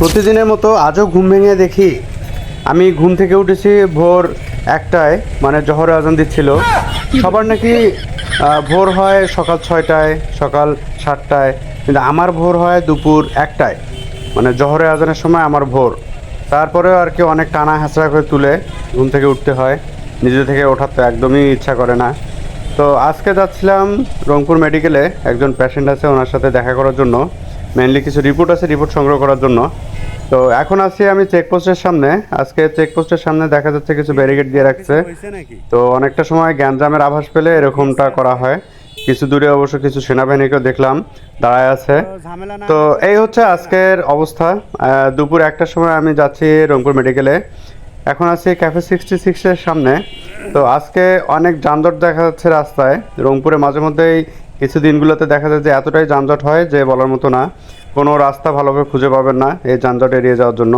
প্রতিদিনের মতো আজও ঘুম ভেঙে দেখি। আমি ঘুম থেকে উঠেছি ভোর একটায় মানে জহরে আজান দিচ্ছিল। সবার নাকি ভোর হয় সকাল ছয়টায়, সকাল সাতটায়। কিন্তু আমার ভোর হয় দুপুর একটায়। মানে জহরে আজানের সময় আমার ভোর। তারপরেও আর কি অনেক টানা হাঁচড়া করে তুলে ঘুম থেকে উঠতে হয়। নিজে থেকে ওঠার তো একদমই ইচ্ছা করে না। তো আজকে যাচ্ছিলাম রংপুর মেডিকেলে। একজন পেশেন্ট আছে ওনার সাথে দেখা করার জন্য। মেনলি কিছু রিপোর্ট আছে রিপোর্ট সংগ্রহ করার জন্য। তো এখন আছি আমি চেকপোস্টের সামনে। আজকে চেকপোস্টের সামনে দেখা যাচ্ছে কিছু ব্যারিকেড দিয়ে রাখছে। তো অনেকটা সময় গ্যাঞ্জামের আভাস পেলে এরকমটা করা হয়। কিছু দূরে অবশ্য কিছু সেনাবাহিনীকেও দেখলাম, দাঁড়ায় আছে। তো এই হচ্ছে আজকের অবস্থা। দুপুর একটার সময় আমি যাচ্ছি রংপুর মেডিকেলে এখন আছি ক্যাফে সিক্সটি সিক্সের সামনে। তো আজকে অনেক যানজট দেখা যাচ্ছে রাস্তায়। রংপুরে মাঝে মধ্যেই কিছু দিনগুলোতে দেখা যায় যে এতটাই যানজট হয় যে বলার মতো না। কোনো রাস্তা ভালোভাবে খুঁজে পাবেন না এই যানজট এড়িয়ে যাওয়ার জন্য।